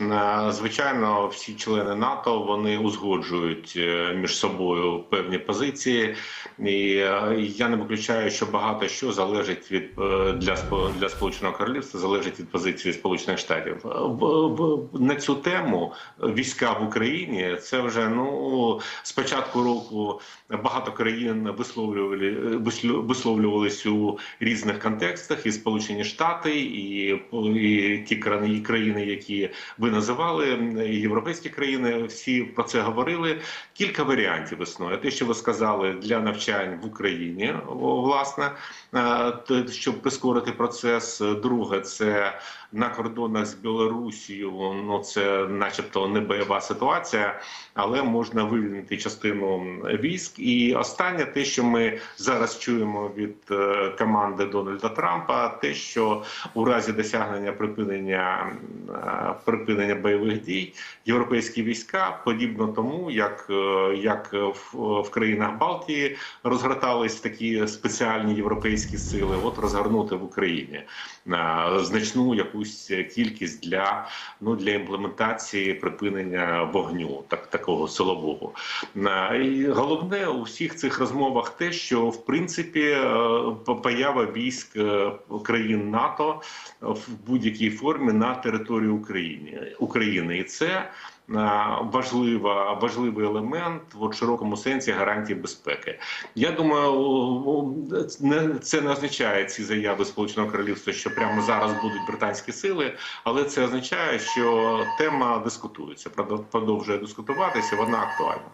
Е, Звичайно, всі члени НАТО вони узгоджують е, між собою певні позиції, і е, я не виключаю, що багато що залежить від для для сполученого королівства, залежить від позиції Сполучених Штатів. На цю тему війська в Україні це вже ну з початку року багато країн висловлювали висловлювались у різних контекстах, і Сполучені Штати, і, і ті країни, які ви називали, і європейські країни, всі про це говорили. Кілька варіантів існує. Те, що ви сказали, для навчань в Україні, власне, е, щоб прискорити процес. Друге, це на кордонах з Білорусією. Ну це, начебто, не бойова ситуація, але можна вивільнити частину військ. І останнє, те, що ми зараз чуємо від е, команди Дональда Трампа, те, що у разі досягнення припинення е, припинення бойових дій європейські війська, подібно тому, як, е, як в, в країнах Балтії розгортались такі спеціальні європейські сили, от розгорнути в Україні е, значну якусь кількість для ну для імплементації припинення вогню, так такого силового. Е, І головне у всіх цих розмовах те, що в принципі поява військ країн НАТО в будь-якій формі на території України України, і це е, важлива важливий елемент в широкому сенсі гарантії безпеки. Я думаю, це не означає ці заяви Сполученого Королівства, що прямо зараз будуть британські сили, але це означає, що тема дискутується, продовжує дискутуватися. Вона актуальна.